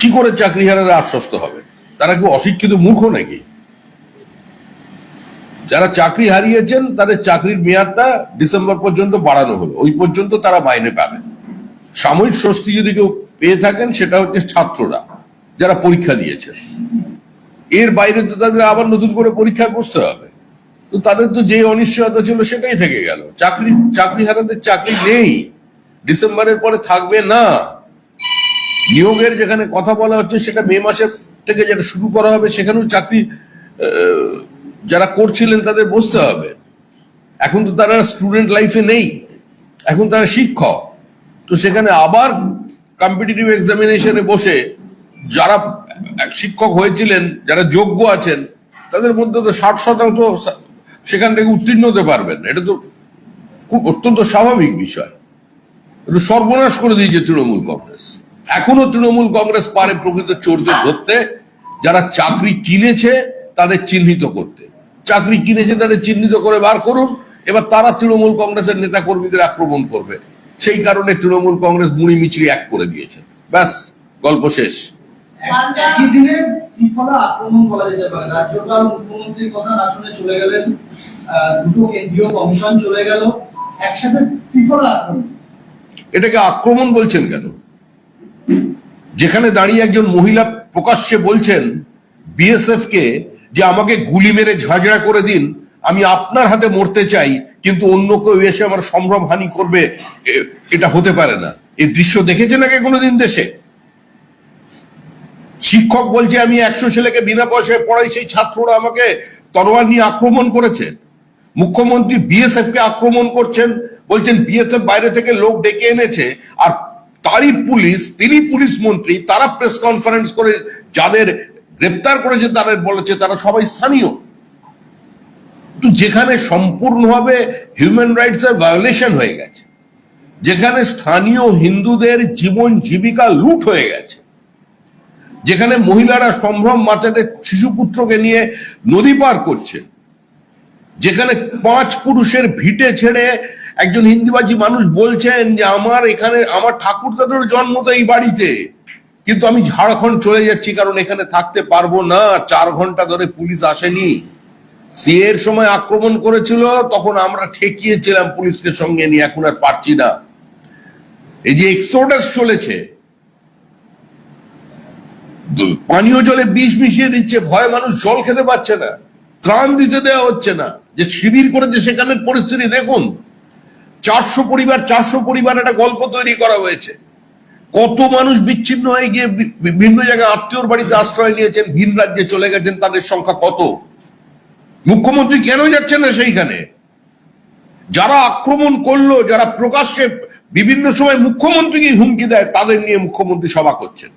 কি করে চাকরিহারারা আশ্বস্ত হবে? তারা কি অশিক্ষিত মূর্খ নাকি? যারা চাকরি হারিয়েছেন, তাদের চাকরির মেয়াদটা ডিসেম্বর পর্যন্ত বাড়ানো হলো। ওই পর্যন্ত তারা মাইনে পাবেন সাময়িক স্বস্তি যদি কেউ পেয়ে থাকেন, সেটা হচ্ছে ছাত্ররা, যারা পরীক্ষা দিয়েছেন। এর বাইরে তো তাদের আবার নতুন করে পরীক্ষায় বসতে হবে। তো তাদের তো যে অনিশ্চয়তা ছিল, সেটাই থেকে গেল। চাকরি চাকরি হারাদের চাকরি নেই। ডিসেম্বরের পরে থাকবে না। নিয়োগের যেখানে কথা বলা হচ্ছে, সেটা মে মাসের থেকে যেটা শুরু করা হবে, সেখানেও চাকরি যারা করছিলেন তাদের বসতে হবে। এখন তো তারা স্টুডেন্ট লাইফে নেই, এখন তারা শিক্ষক। তো সেখানে আবার কম্পিটিটিভ এক্সামিনেশনে বসে যারা শিক্ষক হয়েছিলেন, যারা যোগ্য আছেন, তাদের মধ্যে তো ষাট শতাংশ সেখান থেকে উত্তীর্ণ হতে পারবেন। এটা তো খুব অত্যন্ত স্বাভাবিক বিষয়। সর্বনাশ করে দিয়েছে তৃণমূল কংগ্রেস। এখনও তৃণমূল কংগ্রেস পারে প্রকৃত চোরদের ধরতে যারা চাকরি কিনেছে তাদের চিহ্নিত করতে। চাকরি কিনেছে তাদের চিহ্নিত করে বার করুন এবার তারা তৃণমূল কংগ্রেসের নেতা কর্মীদের আক্রমণ করবে। সেই কারণে তৃণমূল কংগ্রেস মুড়ি মিচড়ি এক করে দিয়েছে। ব্যাস গল্প শেষ। একই দিনে আক্রমণ বলা যেতে পারে। রাজ্যপাল মুখ্যমন্ত্রীর কথা না চলে গেলেন দুটো কেন্দ্রীয় কমিশন চলে গেল। একসাথে ত্রিফলা আক্রমণ। এটাকে আক্রমণ বলছেন কেন? যেখানে দাঁড়িয়ে একজন মহিলা প্রকাশ্যে বলছেন বিএসএফ কে যে আমাকে গুলি মেরে ঝাঁঝরা করে দিন, আমি আপনার হাতে মরতে চাই, কিন্তু অন্য কেউ এসে আমার সম্ভ্রম হানি করবে এটা হতে পারে না। এই দৃশ্য দেখেছেন আগে কোনোদিন দেশে? শিক্ষক বলছে, আমি একশো ছেলেকে বিনা পয়সায় পড়াই, সেই ছাত্ররা আমাকে তরোয়ার নিয়ে আক্রমণ করেছে। মুখ্যমন্ত্রী বিএসএফ কে আক্রমণ করছেন, বলছেন বিএসএফ বাইরে থেকে লোক ডেকে এনেছে, আর তারই পুলিশ, তিনি পুলিশ মন্ত্রী, তারা প্রেস কনফারেন্স করে যাদের গ্রেপ্তার করেছে, তাদের বলেছে তারা সবাই স্থানীয়। যেখানে সম্পূর্ণভাবে হিউম্যান রাইটস এর ভায়োলেশন হয়ে গেছে, যেখানে স্থানীয় হিন্দুদের জীবন জীবিকা লুট হয়ে গেছে, যেখানে মহিলারা সম্ভ্রম মাচাতে শিশুপুত্রকে নিয়ে নদী পার করছে, যেখানে পাঁচ পুরুষের ভিটে ছেড়ে একজন হিন্দিবাজি মানুষ বলছেন যে আমার এখানে, আমার ঠাকুর দাদুর জন্ম তো এই বাড়িতে। কিন্তু আমি ঝাড়খণ্ড চলে যাচ্ছি কারণ এখানে থাকতে পারব না। চার ঘণ্টা ধরে পুলিশ আসেনি। সিএর সময় আক্রমণ করেছিল, তখন আমরা ঠেকিয়েছিলাম পুলিশকে সঙ্গে নিয়ে, এখন আর পারছি না। এই যে এক্সোডাস চলেছে, পানীয় জলে বিষ মিশিয়ে দিচ্ছে, ভয় মানুষ জল খেতে পাচ্ছে না। ত্রাণ দিতে দেওয়া হচ্ছে না। যে শিবির করেছে সেখানের পরিস্থিতি দেখুন। চারশো পরিবার চারশো পরিবার একটা গল্প তৈরি করা হয়েছে। কত মানুষ বিচ্ছিন্ন হয়ে গিয়ে বিভিন্ন জায়গায় আত্মীয়র বাড়িতে আশ্রয় নিয়েছেন, ভিন রাজ্যে চলে গেছেন, তাদের সংখ্যা কত? মুখ্যমন্ত্রী কেন যাচ্ছেন না সেইখানে? যারা আক্রমণ করল, যারা প্রকাশ্যে বিভিন্ন সময় মুখ্যমন্ত্রীকে হুমকি দেয়, তাদের নিয়ে মুখ্যমন্ত্রী সভা করছেন।